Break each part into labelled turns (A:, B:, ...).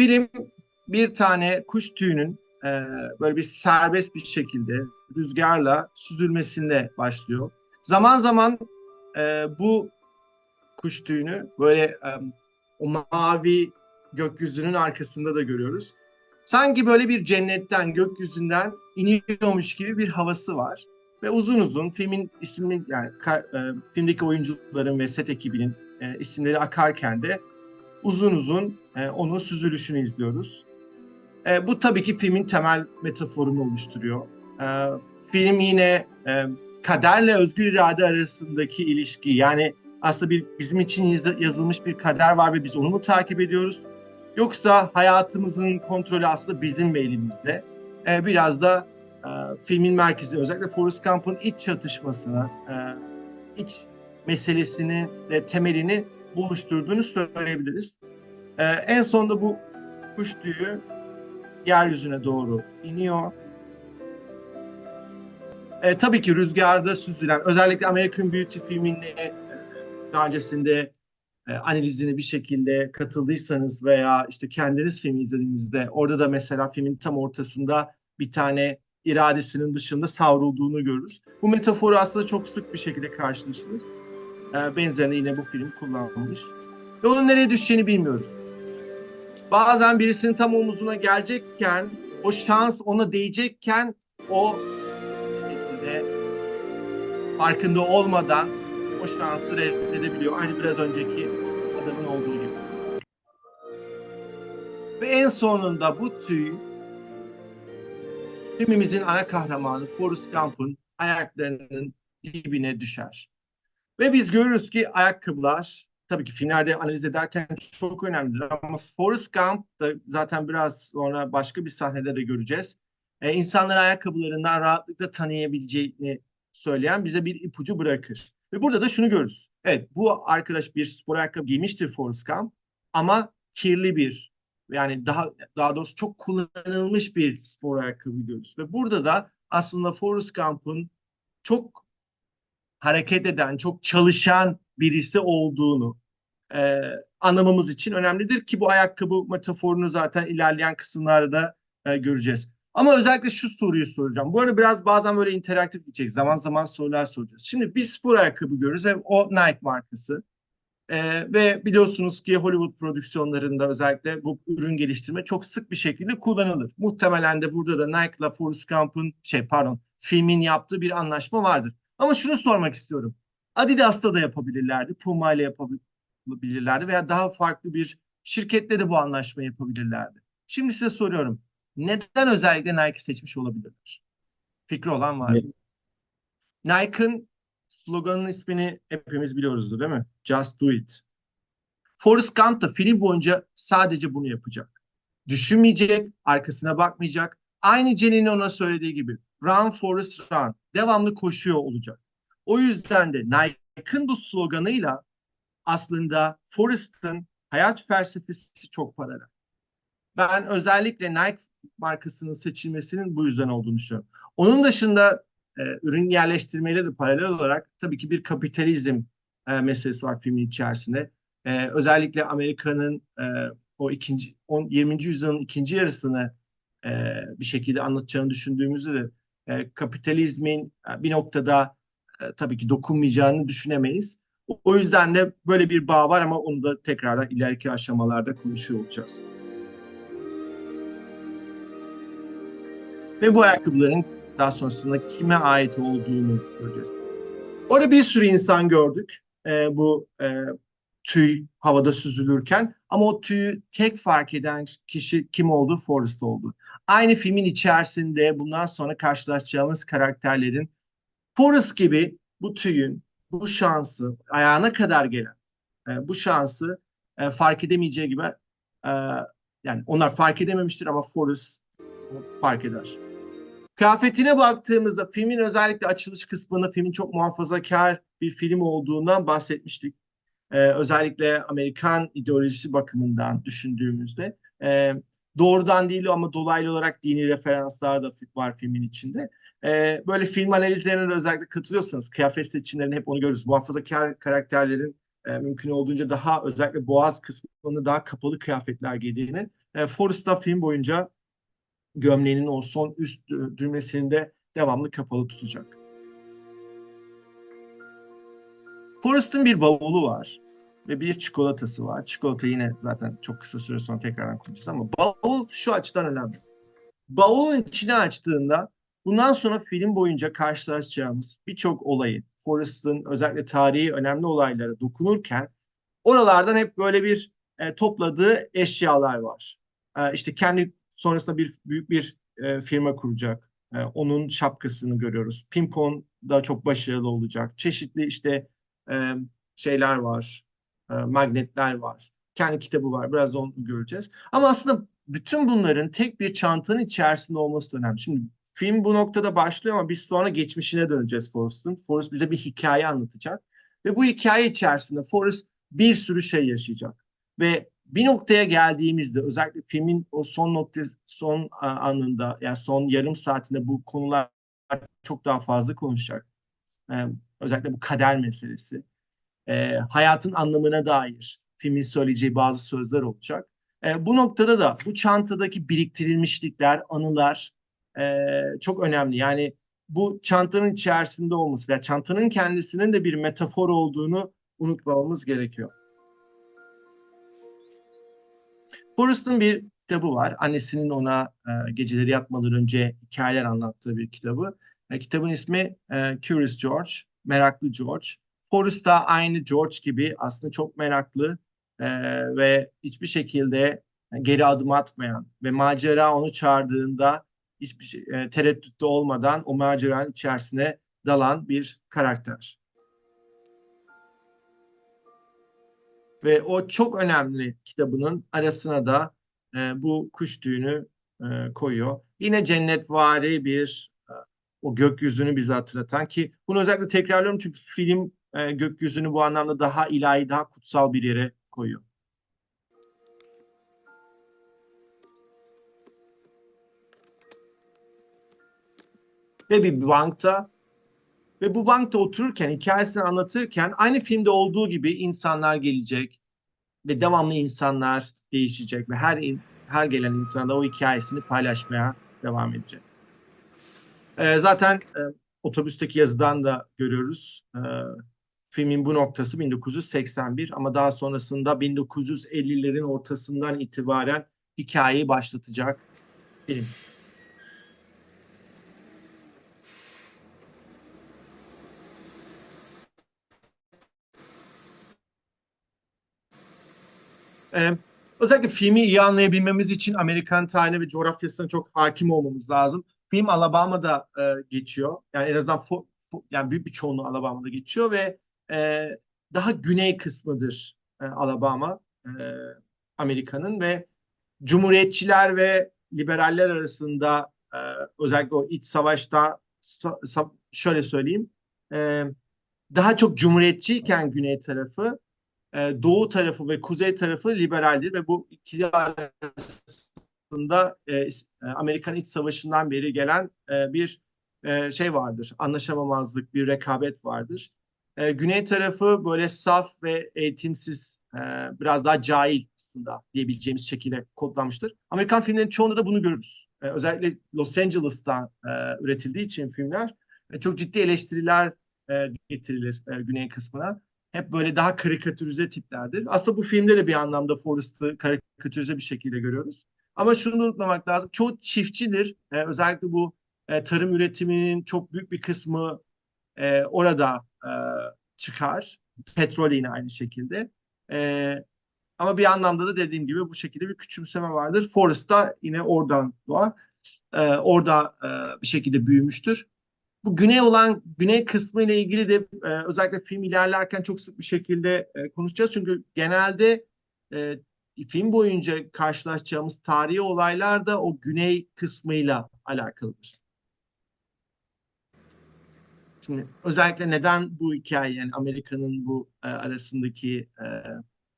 A: Film bir tane kuş tüyünün e, böyle bir serbest bir şekilde rüzgarla süzülmesinde başlıyor. Zaman zaman e, bu kuş tüyünü böyle e, o mavi gökyüzünün arkasında da görüyoruz. Sanki böyle bir cennetten, gökyüzünden iniyormuş gibi bir havası var. Ve uzun uzun filmin ismi yani e, filmdeki oyuncuların ve set ekibinin e, isimleri akarken de uzun uzun e, onun süzülüşünü izliyoruz. E, bu tabii ki filmin temel metaforunu oluşturuyor. E, film yine e, kaderle özgür irade arasındaki ilişki yani aslında bir bizim için yaz- yazılmış bir kader var ve biz onu mu takip ediyoruz? Yoksa hayatımızın kontrolü aslında bizim elimizde. E, biraz da e, filmin merkezi özellikle Forrest Gump'ın iç çatışmasına, e, iç meselesini ve temelini buluşturduğunu söyleyebiliriz. E, en sonunda bu kuş tüyü yeryüzüne doğru iniyor. E, tabii ki rüzgarda süzülen, özellikle American Beauty filminde e, daha öncesinde e, analizine bir şekilde katıldıysanız veya işte kendiniz filmi izlediğinizde orada da mesela filmin tam ortasında bir tane iradesinin dışında savrulduğunu görürüz. Bu metaforu aslında çok sık bir şekilde karşılaşırız. E, benzerini yine bu film kullanmış. Ve onun nereye düşeceğini bilmiyoruz. Bazen birisinin tam omuzuna gelecekken, o şans ona değecekken o şekilde farkında olmadan o şansı reddedebiliyor. Aynı biraz önceki adamın olduğu gibi. Ve en sonunda bu tüy filmimizin ana kahramanı Forrest Gump'ın ayaklarının dibine düşer. Ve biz görürüz ki ayakkabılar tabii ki filmlerde analiz ederken çok önemlidir ama Forrest Gump da zaten biraz sonra başka bir sahnede de göreceğiz. Ee, insanları ayakkabılarından rahatlıkla tanıyabileceğini söyleyen bize bir ipucu bırakır. Ve burada da şunu görürüz. Evet bu arkadaş bir spor ayakkabı giymiştir Forrest Gump ama kirli bir yani daha daha doğrusu çok kullanılmış bir spor ayakkabı görürüz. Ve burada da aslında Forrest Gump'ın çok hareket eden, çok çalışan birisi olduğunu e, anlamamız için önemlidir ki bu ayakkabı metaforunu zaten ilerleyen kısımlarda e, göreceğiz. Ama özellikle şu soruyu soracağım. Bu arada biraz bazen böyle interaktif gidecek. Zaman zaman sorular soracağız. Şimdi bir spor ayakkabı görürüz ve o Nike markası. Ee, ve biliyorsunuz ki Hollywood prodüksiyonlarında özellikle bu ürün geliştirme çok sık bir şekilde kullanılır. Muhtemelen de burada da Nike'la Forrest Gump'ın şey pardon filmin yaptığı bir anlaşma vardır. Ama şunu sormak istiyorum. Adidas'ta da yapabilirlerdi, Puma ile yapabilirlerdi veya daha farklı bir şirkette de bu anlaşmayı yapabilirlerdi. Şimdi size soruyorum. Neden özellikle Nike seçmiş olabilirler? Fikri olan var mı? Nike'ın sloganın ismini hepimiz biliyoruzdur değil mi? Just do it. Forrest Gump da film boyunca sadece bunu yapacak. Düşünmeyecek, arkasına bakmayacak. Aynı Jenny'nin ona söylediği gibi run Forrest run. Devamlı koşuyor olacak. O yüzden de Nike'ın bu sloganıyla aslında Forrest'ın hayat felsefesi çok paralel. Ben özellikle Nike markasının seçilmesinin bu yüzden olduğunu düşünüyorum. Onun dışında e, ürün yerleştirmeyle de paralel olarak tabii ki bir kapitalizm e, meselesi var filmin içerisinde. E, özellikle Amerika'nın e, o ikinci on, 20. yüzyılın ikinci yarısını e, bir şekilde anlatacağını düşündüğümüzde de e, kapitalizmin e, bir noktada e, tabii ki dokunmayacağını düşünemeyiz. O, yüzden de böyle bir bağ var ama onu da tekrardan ileriki aşamalarda konuşuyor olacağız. Ve bu ayakkabıların daha sonrasında kime ait olduğunu göreceğiz. Orada bir sürü insan gördük e, bu e, tüy havada süzülürken ama o tüyü tek fark eden kişi kim oldu? Forrest oldu. Aynı filmin içerisinde bundan sonra karşılaşacağımız karakterlerin Forrest gibi bu tüyün, bu şansı ayağına kadar gelen e, bu şansı e, fark edemeyeceği gibi e, yani onlar fark edememiştir ama Forrest fark eder. Kıyafetine baktığımızda filmin özellikle açılış kısmında filmin çok muhafazakar bir film olduğundan bahsetmiştik. Ee, özellikle Amerikan ideolojisi bakımından düşündüğümüzde e, doğrudan değil ama dolaylı olarak dini referanslar da var filmin içinde. Ee, böyle film analizlerine özellikle katılıyorsanız kıyafet seçimlerinde hep onu görürüz. Muhafazakar karakterlerin e, mümkün olduğunca daha özellikle boğaz kısmında daha kapalı kıyafetler giydiğini E, Forrest film boyunca gömleğinin o son üst dü- düğmesini de devamlı kapalı tutacak. Forrest'ın bir bavulu var ve bir çikolatası var. Çikolata yine zaten çok kısa süre sonra tekrardan konuşacağız ama bavul şu açıdan önemli. Bavulun içini açtığında bundan sonra film boyunca karşılaşacağımız birçok olayı, Forrest'ın özellikle tarihi önemli olaylara dokunurken oralardan hep böyle bir e, topladığı eşyalar var. E, işte kendi sonrasında bir büyük bir e, firma kuracak. E, onun şapkasını görüyoruz. Pimpon da çok başarılı olacak. Çeşitli işte e, şeyler var. E, magnetler var. Kendi kitabı var. Biraz onu göreceğiz. Ama aslında bütün bunların tek bir çantanın içerisinde olması önemli. Şimdi film bu noktada başlıyor ama biz sonra geçmişine döneceğiz Forrest'ın. Forrest bize bir hikaye anlatacak. Ve bu hikaye içerisinde Forrest bir sürü şey yaşayacak. Ve bir noktaya geldiğimizde özellikle filmin o son nokta son anında yani son yarım saatinde bu konular çok daha fazla konuşacak. Özellikle bu kader meselesi. Ee, hayatın anlamına dair filmin söyleyeceği bazı sözler olacak. Ee, bu noktada da bu çantadaki biriktirilmişlikler, anılar e, çok önemli. Yani bu çantanın içerisinde olması, yani çantanın kendisinin de bir metafor olduğunu unutmamamız gerekiyor. Forrest'ın bir kitabı var. Annesinin ona e, geceleri yatmadan önce hikayeler anlattığı bir kitabı. E, kitabın ismi e, Curious George, Meraklı George. Forrest da aynı George gibi aslında çok meraklı e, ve hiçbir şekilde geri adım atmayan ve macera onu çağırdığında hiçbir şey, e, tereddütte olmadan o maceranın içerisine dalan bir karakter. Ve o çok önemli kitabının arasına da e, bu kuş tüyünü e, koyuyor. Yine cennetvari bir o gökyüzünü bize hatırlatan ki bunu özellikle tekrarlıyorum çünkü film e, gökyüzünü bu anlamda daha ilahi, daha kutsal bir yere koyuyor. Ve bir bankta ve bu bankta otururken, hikayesini anlatırken aynı filmde olduğu gibi insanlar gelecek ve devamlı insanlar değişecek ve her her gelen insan da o hikayesini paylaşmaya devam edecek. Ee, zaten e, otobüsteki yazıdan da görüyoruz. Ee, filmin bu noktası 1981 ama daha sonrasında 1950'lerin ortasından itibaren hikayeyi başlatacak film. Ee, özellikle filmi iyi anlayabilmemiz için Amerikan tarihine ve coğrafyasına çok hakim olmamız lazım. Film Alabama'da e, geçiyor. Yani en azından fo, fo, yani büyük bir çoğunluğu Alabama'da geçiyor ve e, daha güney kısmıdır e, Alabama e, Amerika'nın ve Cumhuriyetçiler ve liberaller arasında e, özellikle o iç savaşta sa, sa, şöyle söyleyeyim e, daha çok cumhuriyetçiyken güney tarafı e, doğu tarafı ve kuzey tarafı liberaldir ve bu ikili arasında e, Amerikan İç Savaşı'ndan beri gelen e, bir e, şey vardır. Anlaşamamazlık, bir rekabet vardır. E, güney tarafı böyle saf ve eğitimsiz, e, biraz daha cahil aslında diyebileceğimiz şekilde kodlanmıştır. Amerikan filmlerinin çoğunda da bunu görürüz. E, özellikle Los Angeles'ta e, üretildiği için filmler e, çok ciddi eleştiriler e, getirilir e, güney kısmına hep böyle daha karikatürize tiplerdir. Aslında bu filmde de bir anlamda Forrest'ı karikatürize bir şekilde görüyoruz. Ama şunu unutmamak lazım. Çoğu çiftçidir. Ee, özellikle bu e, tarım üretiminin çok büyük bir kısmı e, orada e, çıkar. Petrol yine aynı şekilde. E, ama bir anlamda da dediğim gibi bu şekilde bir küçümseme vardır. Forrest da yine oradan doğar. E, orada e, bir şekilde büyümüştür bu güney olan güney kısmı ile ilgili de e, özellikle film ilerlerken çok sık bir şekilde e, konuşacağız. Çünkü genelde e, film boyunca karşılaşacağımız tarihi olaylar da o güney kısmıyla alakalıdır. Şimdi özellikle neden bu hikaye yani Amerika'nın bu e, arasındaki e,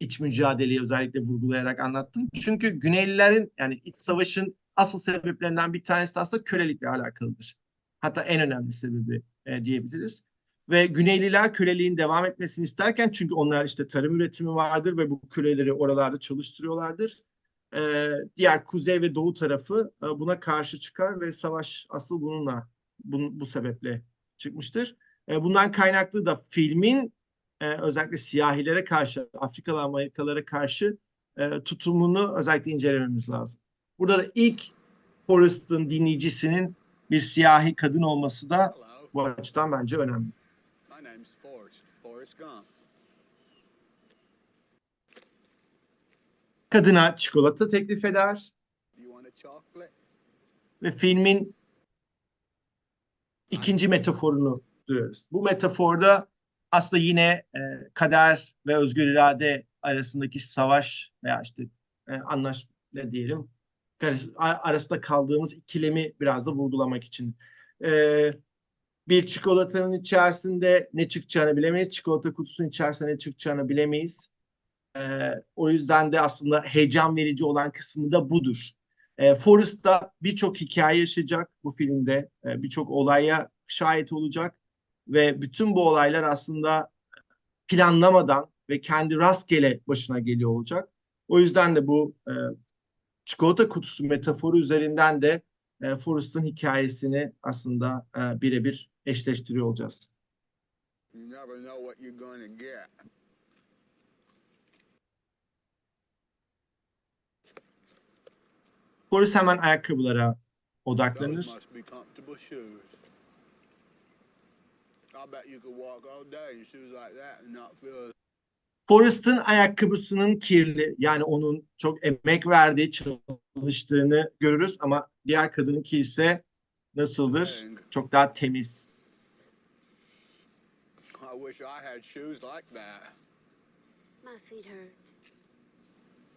A: iç mücadeleyi özellikle vurgulayarak anlattım. Çünkü Güneylilerin yani iç savaşın asıl sebeplerinden bir tanesi aslında kölelikle alakalıdır. Hatta en önemli sebebi e, diyebiliriz. Ve Güneyliler köleliğin devam etmesini isterken çünkü onlar işte tarım üretimi vardır ve bu köleleri oralarda çalıştırıyorlardır. e, diğer kuzey ve doğu tarafı e, buna karşı çıkar ve savaş asıl bununla bu, bu sebeple çıkmıştır. E, bundan kaynaklı da filmin e, özellikle siyahilere karşı, Afrikalı Amerikalılara karşı e, tutumunu özellikle incelememiz lazım. Burada da ilk Forrest'ın dinleyicisinin bir siyahi kadın olması da bu açıdan bence önemli.
B: my name's Forrest. Forrest Gump.
A: Kadına çikolata teklif eder ve filmin ikinci metaforunu duyuyoruz. Bu metaforda aslında yine e, kader ve özgür irade arasındaki savaş veya işte e, anlaş ne diyelim arasında kaldığımız ikilemi biraz da vurgulamak için. E, bir çikolatanın içerisinde ne çıkacağını bilemeyiz. Çikolata kutusunun içerisinde ne çıkacağını bilemeyiz. E, o yüzden de aslında heyecan verici olan kısmı da budur. E, Forrest da birçok hikaye yaşayacak bu filmde. E, birçok olaya şahit olacak ve bütün bu olaylar aslında planlamadan ve kendi rastgele başına geliyor olacak. O yüzden de bu e, çikolata kutusu metaforu üzerinden de e, Forrest'ın hikayesini aslında e, birebir eşleştiriyor olacağız. Forrest hemen ayakkabılara odaklanır. Forrest'ın ayakkabısının kirli yani onun çok emek verdiği çalıştığını görürüz ama diğer kadınınki ise nasıldır? Çok daha temiz.
B: I wish I had shoes like that.
C: My feet hurt.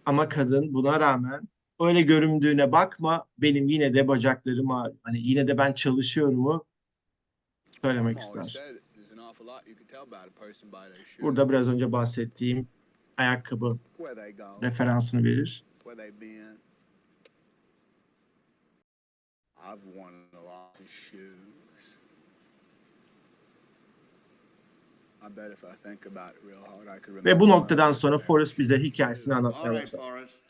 A: Ama kadın buna rağmen öyle göründüğüne bakma benim yine de bacaklarım ağrıyor. Hani yine de ben çalışıyorumu söylemek ister. Burada biraz önce bahsettiğim ayakkabı
B: Where they go,
A: referansını verir.
B: I've worn a lot of shoes. I bet if I think about it real hard, I could remember.
A: Ve bu noktadan sonra Forrest bize hikayesini anlatmaya.
D: Forrest.